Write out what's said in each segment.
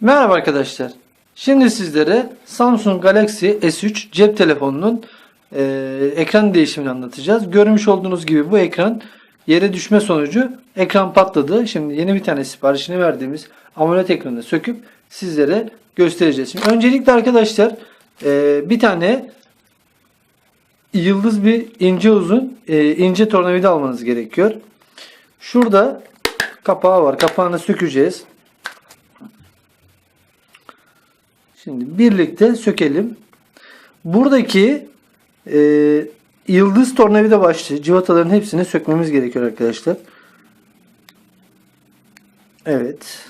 Merhaba arkadaşlar. Şimdi sizlere Samsung Galaxy S3 cep telefonunun e, ekran değişimini anlatacağız. Görmüş olduğunuz gibi bu ekran yere düşme sonucu ekran patladı. Şimdi yeni bir tane siparişini verdiğimiz AMOLED ekranını söküp sizlere göstereceğiz. Şimdi öncelikle arkadaşlar e, bir tane yıldız bir ince uzun e, ince tornavida almanız gerekiyor. Şurada kapağı var. Kapağını sökeceğiz. Şimdi birlikte sökelim. Buradaki e, yıldız tornavida başlı civataların hepsini sökmemiz gerekiyor arkadaşlar. Evet.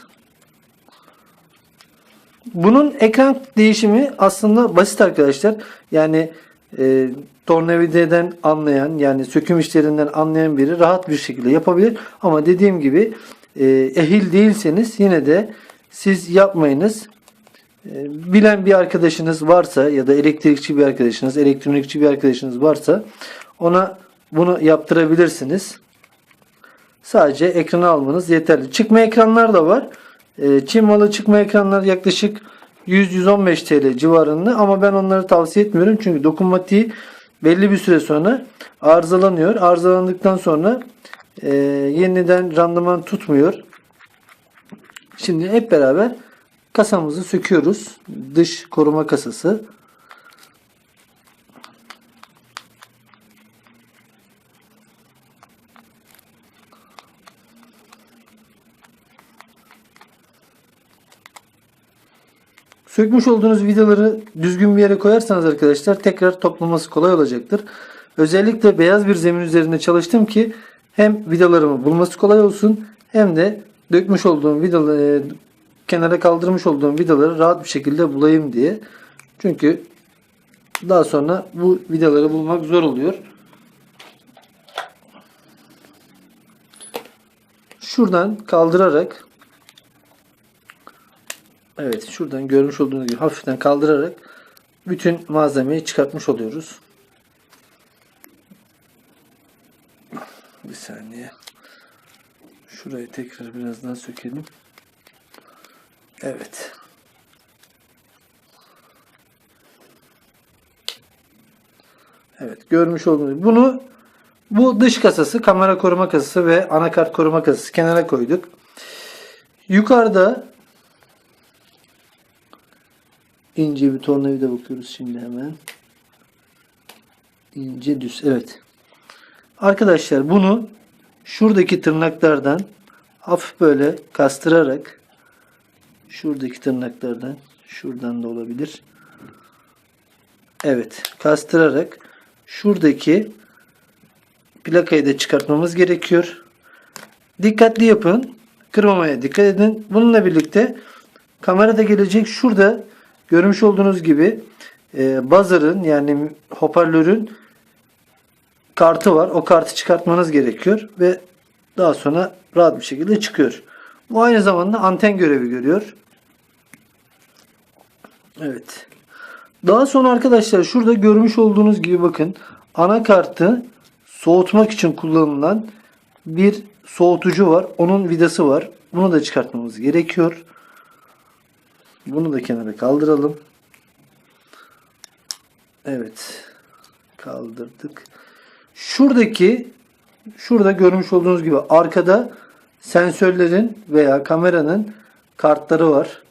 Bunun ekran değişimi aslında basit arkadaşlar. Yani e, tornavidadan anlayan yani söküm işlerinden anlayan biri rahat bir şekilde yapabilir. Ama dediğim gibi e, ehil değilseniz yine de siz yapmayınız. E, bilen bir arkadaşınız varsa ya da elektrikçi bir arkadaşınız, elektronikçi bir arkadaşınız varsa ona bunu yaptırabilirsiniz. Sadece ekranı almanız yeterli. Çıkma ekranlar da var. E, Çin malı çıkma ekranlar yaklaşık 100-115 TL civarında ama ben onları tavsiye etmiyorum. Çünkü dokunmatiği belli bir süre sonra arızalanıyor. Arızalandıktan sonra e, yeniden randıman tutmuyor. Şimdi hep beraber kasamızı söküyoruz. Dış koruma kasası. Sökmüş olduğunuz vidaları düzgün bir yere koyarsanız arkadaşlar tekrar toplaması kolay olacaktır. Özellikle beyaz bir zemin üzerinde çalıştım ki hem vidalarımı bulması kolay olsun hem de dökmüş olduğum vidaları kenara kaldırmış olduğum vidaları rahat bir şekilde bulayım diye. Çünkü daha sonra bu vidaları bulmak zor oluyor. Şuradan kaldırarak Evet şuradan görmüş olduğunuz gibi hafiften kaldırarak bütün malzemeyi çıkartmış oluyoruz. Bir saniye. Şurayı tekrar biraz daha sökelim. Evet. Evet görmüş olduğunuz. Bunu bu dış kasası, kamera koruma kasası ve anakart koruma kasası kenara koyduk. Yukarıda ince bir tornavida bakıyoruz şimdi hemen. İnce düz. Evet. Arkadaşlar bunu şuradaki tırnaklardan hafif böyle kastırarak şuradaki tırnaklardan şuradan da olabilir. Evet. Kastırarak şuradaki plakayı da çıkartmamız gerekiyor. Dikkatli yapın. Kırmamaya dikkat edin. Bununla birlikte kamerada gelecek şurada görmüş olduğunuz gibi e, buzzer'ın yani hoparlörün kartı var. O kartı çıkartmanız gerekiyor ve daha sonra rahat bir şekilde çıkıyor. Bu aynı zamanda anten görevi görüyor. Evet. Daha sonra arkadaşlar şurada görmüş olduğunuz gibi bakın anakartı soğutmak için kullanılan bir soğutucu var. Onun vidası var. Bunu da çıkartmamız gerekiyor. Bunu da kenara kaldıralım. Evet. Kaldırdık. Şuradaki şurada görmüş olduğunuz gibi arkada sensörlerin veya kameranın kartları var.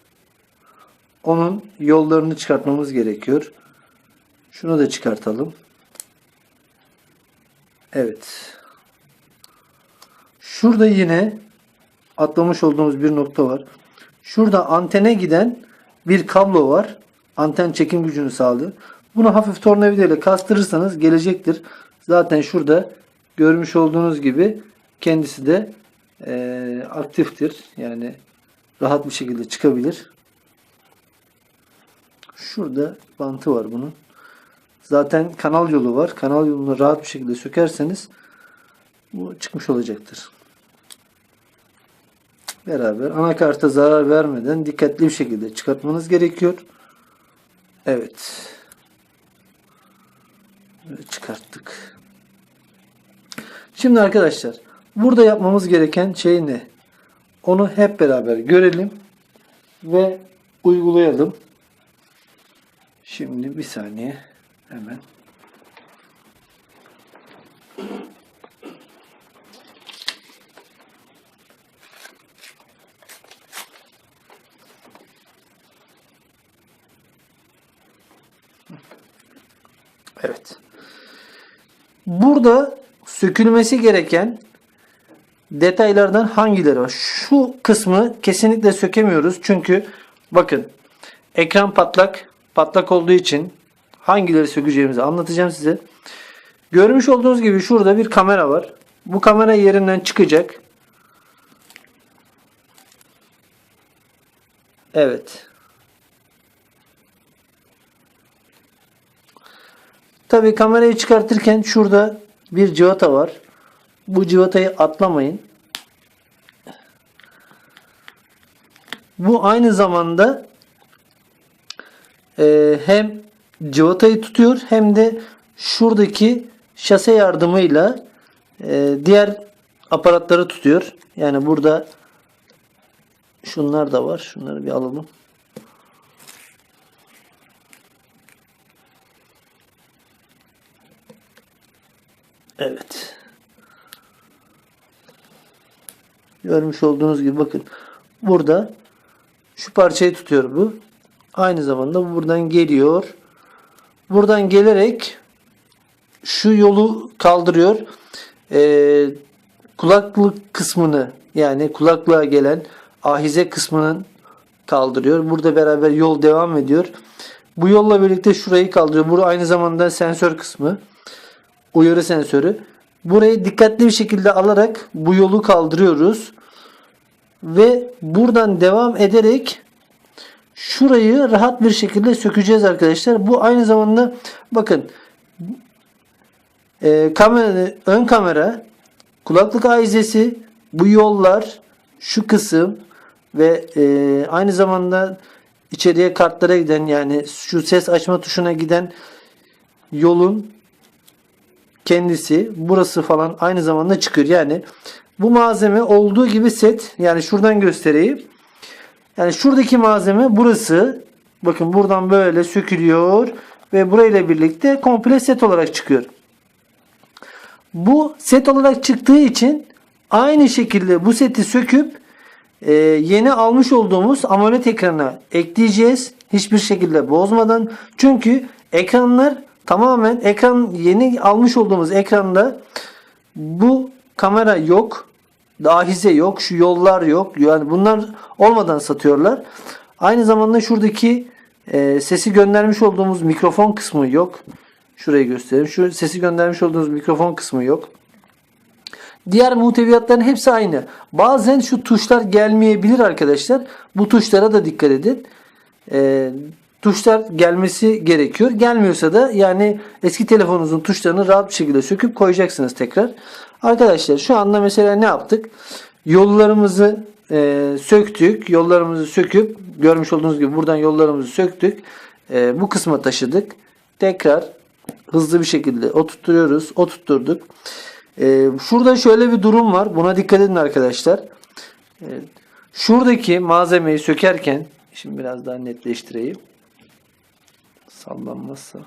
Onun yollarını çıkartmamız gerekiyor. Şunu da çıkartalım. Evet. Şurada yine atlamış olduğumuz bir nokta var. Şurada antene giden bir kablo var. Anten çekim gücünü sağlıyor. Bunu hafif tornavida ile kastırırsanız gelecektir. Zaten şurada görmüş olduğunuz gibi kendisi de e, aktiftir. Yani rahat bir şekilde çıkabilir. Şurada bantı var bunun. Zaten kanal yolu var. Kanal yolunu rahat bir şekilde sökerseniz bu çıkmış olacaktır. Beraber anakarta zarar vermeden dikkatli bir şekilde çıkartmanız gerekiyor. Evet. Böyle çıkarttık. Şimdi arkadaşlar burada yapmamız gereken şey ne? Onu hep beraber görelim ve uygulayalım. Şimdi bir saniye hemen. Evet. Burada sökülmesi gereken detaylardan hangileri var? Şu kısmı kesinlikle sökemiyoruz. Çünkü bakın ekran patlak. Patlak olduğu için hangileri sökeceğimizi anlatacağım size. Görmüş olduğunuz gibi şurada bir kamera var. Bu kamera yerinden çıkacak. Evet. Tabi kamerayı çıkartırken şurada bir civata var. Bu civatayı atlamayın. Bu aynı zamanda e, hem civatayı tutuyor hem de şuradaki şase yardımıyla e, diğer aparatları tutuyor. Yani burada şunlar da var. Şunları bir alalım. Evet. Görmüş olduğunuz gibi bakın. Burada şu parçayı tutuyor bu. Aynı zamanda bu buradan geliyor. Buradan gelerek şu yolu kaldırıyor. Ee, kulaklık kısmını yani kulaklığa gelen ahize kısmının kaldırıyor. Burada beraber yol devam ediyor. Bu yolla birlikte şurayı kaldırıyor. Burada aynı zamanda sensör kısmı uyarı sensörü. Burayı dikkatli bir şekilde alarak bu yolu kaldırıyoruz. Ve buradan devam ederek şurayı rahat bir şekilde sökeceğiz arkadaşlar. Bu aynı zamanda bakın e, kamera, ön kamera, kulaklık ayizesi, bu yollar, şu kısım ve e, aynı zamanda içeriye kartlara giden yani şu ses açma tuşuna giden yolun kendisi burası falan aynı zamanda çıkıyor. Yani bu malzeme olduğu gibi set. Yani şuradan göstereyim. Yani şuradaki malzeme burası. Bakın buradan böyle sökülüyor ve burayla birlikte komple set olarak çıkıyor. Bu set olarak çıktığı için aynı şekilde bu seti söküp e, yeni almış olduğumuz AMOLED ekrana ekleyeceğiz. Hiçbir şekilde bozmadan. Çünkü ekranlar tamamen ekran yeni almış olduğumuz ekranda bu kamera yok. Dahize yok. Şu yollar yok. Yani bunlar olmadan satıyorlar. Aynı zamanda şuradaki e, sesi göndermiş olduğumuz mikrofon kısmı yok. Şurayı göstereyim. Şu sesi göndermiş olduğumuz mikrofon kısmı yok. Diğer muhteviyatların hepsi aynı. Bazen şu tuşlar gelmeyebilir arkadaşlar. Bu tuşlara da dikkat edin. E, tuşlar gelmesi gerekiyor. Gelmiyorsa da yani eski telefonunuzun tuşlarını rahat bir şekilde söküp koyacaksınız tekrar. Arkadaşlar şu anda mesela ne yaptık? Yollarımızı e, söktük. Yollarımızı söküp görmüş olduğunuz gibi buradan yollarımızı söktük. E, bu kısma taşıdık. Tekrar hızlı bir şekilde oturtuyoruz. Oturtturduk. E, şurada şöyle bir durum var. Buna dikkat edin arkadaşlar. E, şuradaki malzemeyi sökerken şimdi biraz daha netleştireyim. Sallanmazsa.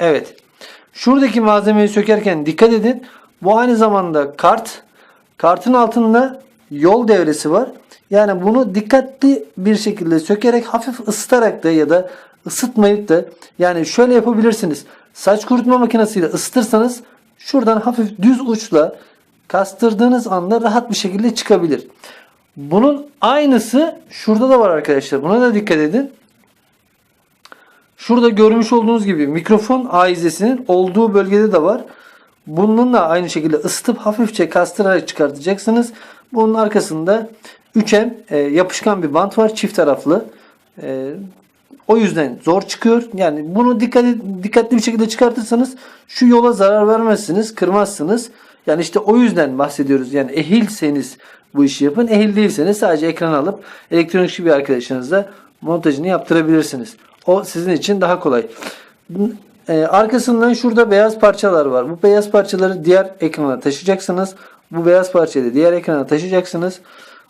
Evet. Şuradaki malzemeyi sökerken dikkat edin. Bu aynı zamanda kart. Kartın altında yol devresi var. Yani bunu dikkatli bir şekilde sökerek hafif ısıtarak da ya da ısıtmayıp da yani şöyle yapabilirsiniz. Saç kurutma makinesiyle ısıtırsanız şuradan hafif düz uçla kastırdığınız anda rahat bir şekilde çıkabilir. Bunun aynısı şurada da var arkadaşlar. Buna da dikkat edin. Şurada görmüş olduğunuz gibi mikrofon aizesinin olduğu bölgede de var. Bununla aynı şekilde ısıtıp hafifçe kastırarak çıkartacaksınız. Bunun arkasında 3M e, yapışkan bir bant var çift taraflı. E, o yüzden zor çıkıyor. Yani bunu dikkat, dikkatli bir şekilde çıkartırsanız şu yola zarar vermezsiniz, kırmazsınız. Yani işte o yüzden bahsediyoruz. Yani ehilseniz bu işi yapın. Ehil değilseniz sadece ekran alıp elektronikçi bir arkadaşınızla montajını yaptırabilirsiniz. O sizin için daha kolay. Ee, arkasından şurada beyaz parçalar var. Bu beyaz parçaları diğer ekrana taşıyacaksınız. bu beyaz parçayı da diğer ekrana taşıyacaksınız.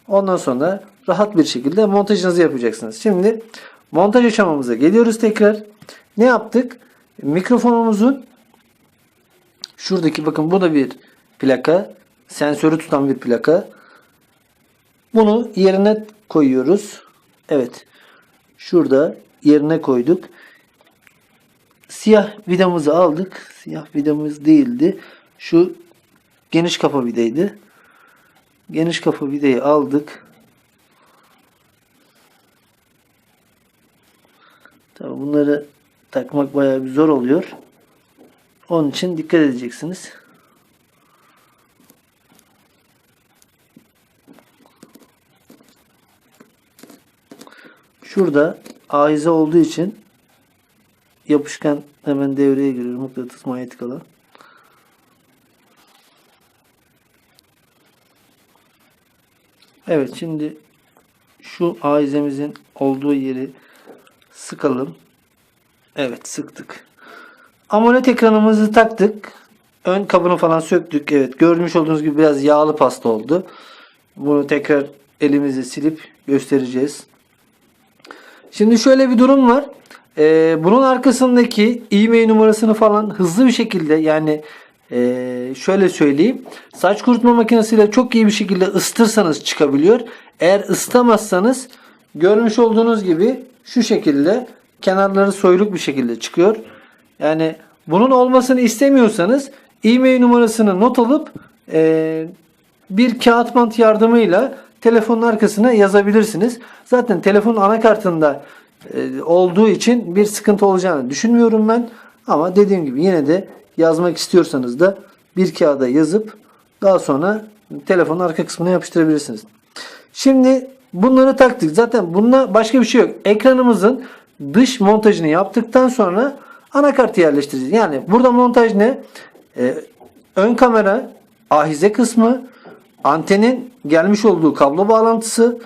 Ondan sonra rahat bir şekilde montajınızı yapacaksınız. Şimdi montaj aşamamıza geliyoruz tekrar. Ne yaptık? Mikrofonumuzun şuradaki bakın bu da bir plaka. Sensörü tutan bir plaka. Bunu yerine koyuyoruz. Evet. Şurada yerine koyduk. Siyah vidamızı aldık. Siyah vidamız değildi. Şu geniş kafa vidaydı. Geniş kafa vidayı aldık. Tabii bunları takmak bayağı bir zor oluyor. Onun için dikkat edeceksiniz. Şurada ahize olduğu için yapışkan hemen devreye giriyor. Mıknatıs manyetik alan. Evet şimdi şu ahizemizin olduğu yeri sıkalım. Evet sıktık. AMOLED ekranımızı taktık. Ön kabını falan söktük. Evet görmüş olduğunuz gibi biraz yağlı pasta oldu. Bunu tekrar elimizle silip göstereceğiz. Şimdi şöyle bir durum var. Ee, bunun arkasındaki e-mail numarasını falan hızlı bir şekilde yani ee, şöyle söyleyeyim. Saç kurutma makinesiyle çok iyi bir şekilde ısıtırsanız çıkabiliyor. Eğer ısıtamazsanız görmüş olduğunuz gibi şu şekilde kenarları soyluk bir şekilde çıkıyor. Yani bunun olmasını istemiyorsanız e-mail numarasını not alıp ee, bir kağıt bant yardımıyla telefonun arkasına yazabilirsiniz. Zaten telefonun anakartında e, olduğu için bir sıkıntı olacağını düşünmüyorum ben. Ama dediğim gibi yine de yazmak istiyorsanız da bir kağıda yazıp daha sonra telefonun arka kısmına yapıştırabilirsiniz. Şimdi bunları taktık. Zaten bununla başka bir şey yok. Ekranımızın dış montajını yaptıktan sonra anakartı yerleştireceğiz. Yani burada montaj ne? Ee, ön kamera, ahize kısmı, antenin gelmiş olduğu kablo bağlantısı,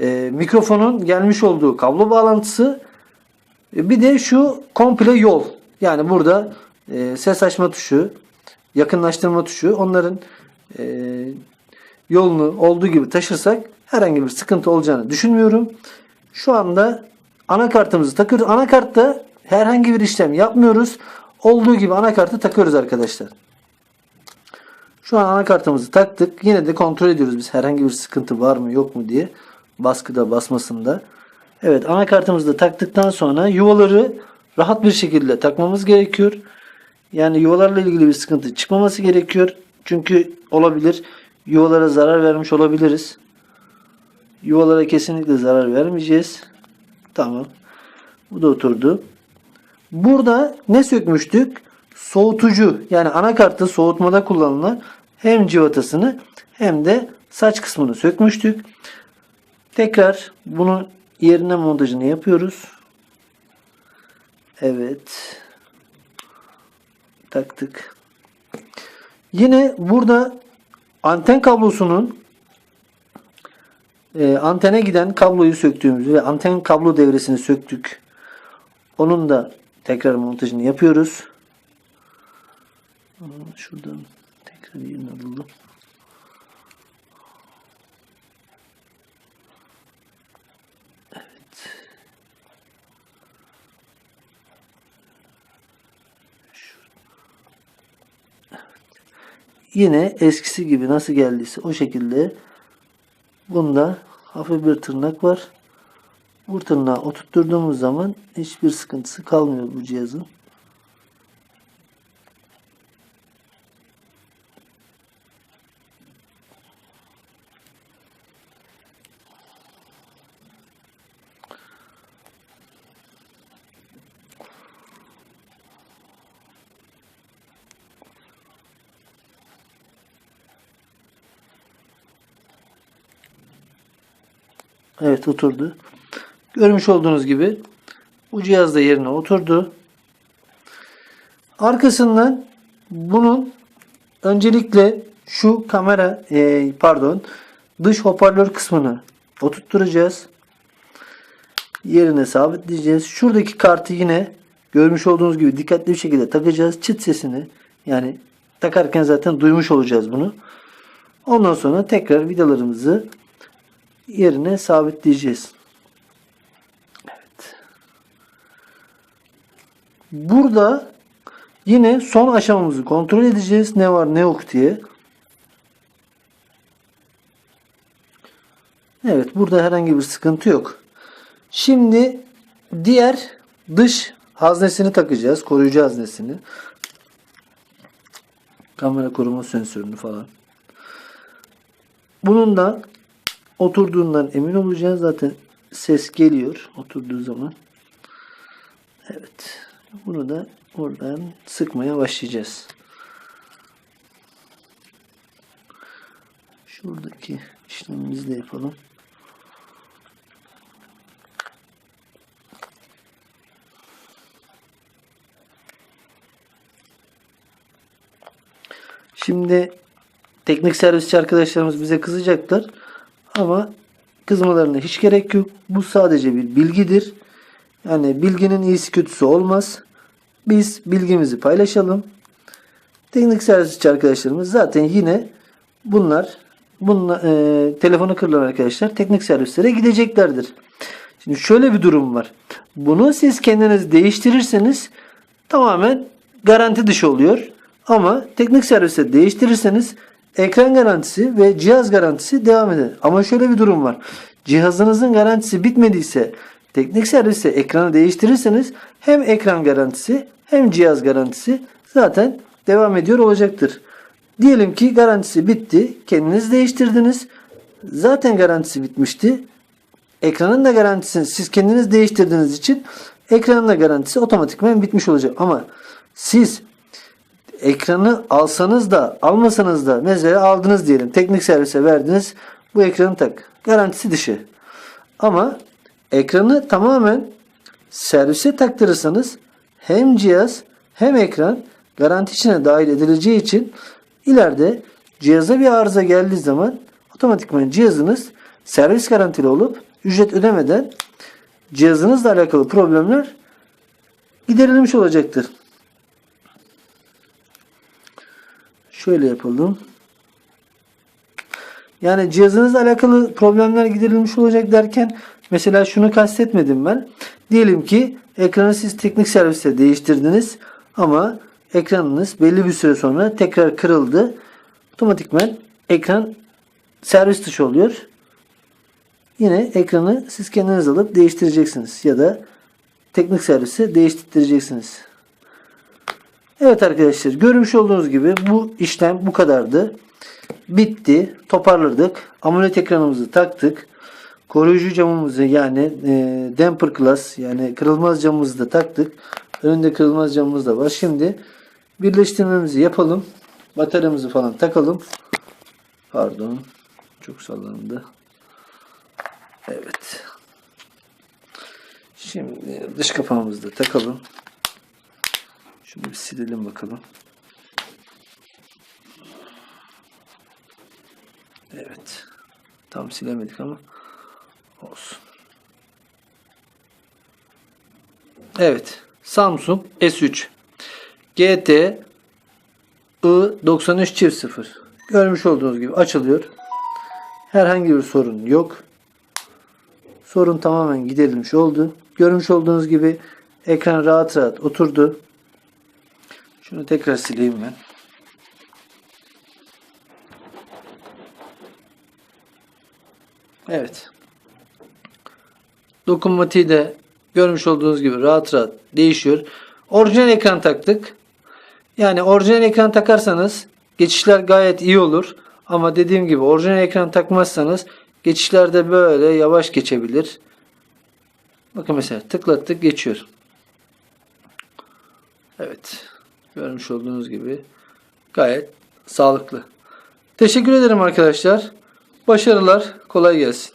e, mikrofonun gelmiş olduğu kablo bağlantısı, e, bir de şu komple yol. Yani burada e, ses açma tuşu, yakınlaştırma tuşu onların e, yolunu olduğu gibi taşırsak herhangi bir sıkıntı olacağını düşünmüyorum. Şu anda anakartımızı takıyoruz. Anakartta herhangi bir işlem yapmıyoruz. Olduğu gibi anakartı takıyoruz arkadaşlar. Şu an anakartımızı taktık. Yine de kontrol ediyoruz biz herhangi bir sıkıntı var mı yok mu diye. Baskıda basmasında. Evet anakartımızı da taktıktan sonra yuvaları rahat bir şekilde takmamız gerekiyor. Yani yuvalarla ilgili bir sıkıntı çıkmaması gerekiyor. Çünkü olabilir. Yuvalara zarar vermiş olabiliriz. Yuvalara kesinlikle zarar vermeyeceğiz. Tamam. Bu da oturdu. Burada ne sökmüştük? Soğutucu yani anakartı soğutmada kullanılan hem civatasını hem de saç kısmını sökmüştük. Tekrar bunun yerine montajını yapıyoruz. Evet. Taktık. Yine burada anten kablosunun e, antene giden kabloyu söktüğümüzü ve anten kablo devresini söktük. Onun da tekrar montajını yapıyoruz. Şuradan tekrar yerine alalım. Evet. Evet. Yine eskisi gibi nasıl geldiyse o şekilde bunda hafif bir tırnak var. Bu tırnağı oturtturduğumuz zaman hiçbir sıkıntısı kalmıyor bu cihazın. Evet oturdu. Görmüş olduğunuz gibi bu cihaz da yerine oturdu. Arkasından bunun öncelikle şu kamera e, pardon dış hoparlör kısmını oturtturacağız. Yerine sabitleyeceğiz. Şuradaki kartı yine görmüş olduğunuz gibi dikkatli bir şekilde takacağız. Çıt sesini yani takarken zaten duymuş olacağız bunu. Ondan sonra tekrar vidalarımızı yerine sabitleyeceğiz. Evet. Burada yine son aşamamızı kontrol edeceğiz. Ne var ne yok diye. Evet burada herhangi bir sıkıntı yok. Şimdi diğer dış haznesini takacağız. Koruyucu haznesini. Kamera koruma sensörünü falan. Bunun da oturduğundan emin olacağız. Zaten ses geliyor oturduğu zaman. Evet. Bunu da oradan sıkmaya başlayacağız. Şuradaki işlemimizi de yapalım. Şimdi teknik servisçi arkadaşlarımız bize kızacaklar. Ama kızmalarına hiç gerek yok. Bu sadece bir bilgidir. Yani bilginin iyisi kötüsü olmaz. Biz bilgimizi paylaşalım. Teknik servisçi arkadaşlarımız zaten yine bunlar bunla, e, telefonu kırılan arkadaşlar teknik servislere gideceklerdir. Şimdi şöyle bir durum var. Bunu siz kendiniz değiştirirseniz tamamen garanti dışı oluyor. Ama teknik serviste değiştirirseniz ekran garantisi ve cihaz garantisi devam eder. Ama şöyle bir durum var. Cihazınızın garantisi bitmediyse teknik serviste ekranı değiştirirseniz hem ekran garantisi hem cihaz garantisi zaten devam ediyor olacaktır. Diyelim ki garantisi bitti. Kendiniz değiştirdiniz. Zaten garantisi bitmişti. Ekranın da garantisini siz kendiniz değiştirdiğiniz için ekranın da garantisi otomatikman bitmiş olacak. Ama siz ekranı alsanız da almasanız da mesela aldınız diyelim. Teknik servise verdiniz. Bu ekranı tak. Garantisi dışı. Ama ekranı tamamen servise taktırırsanız hem cihaz hem ekran garanti içine dahil edileceği için ileride cihaza bir arıza geldiği zaman otomatikman cihazınız servis garantili olup ücret ödemeden cihazınızla alakalı problemler giderilmiş olacaktır. Şöyle yapalım. Yani cihazınızla alakalı problemler giderilmiş olacak derken mesela şunu kastetmedim ben. Diyelim ki ekranı siz teknik serviste değiştirdiniz ama ekranınız belli bir süre sonra tekrar kırıldı. Otomatikman ekran servis dışı oluyor. Yine ekranı siz kendiniz alıp değiştireceksiniz ya da teknik servise değiştireceksiniz. Evet arkadaşlar görmüş olduğunuz gibi bu işlem bu kadardı. Bitti. Toparladık. Amulet ekranımızı taktık. Koruyucu camımızı yani e, damper glass yani kırılmaz camımızı da taktık. Önünde kırılmaz camımız da var. Şimdi birleştirmemizi yapalım. Bataryamızı falan takalım. Pardon. Çok sallandı. Evet. Şimdi dış kapağımızı da takalım. Bir silelim bakalım. Evet. Tam silemedik ama olsun. Evet. Samsung S3 GT I93 çift 0. Görmüş olduğunuz gibi açılıyor. Herhangi bir sorun yok. Sorun tamamen giderilmiş oldu. Görmüş olduğunuz gibi ekran rahat rahat oturdu. Şunu tekrar sileyim ben. Evet. Dokunmatiği de görmüş olduğunuz gibi rahat rahat değişiyor. Orijinal ekran taktık. Yani orijinal ekran takarsanız geçişler gayet iyi olur. Ama dediğim gibi orijinal ekran takmazsanız geçişlerde böyle yavaş geçebilir. Bakın mesela tıklattık geçiyor. Evet. Görmüş olduğunuz gibi gayet sağlıklı. Teşekkür ederim arkadaşlar. Başarılar. Kolay gelsin.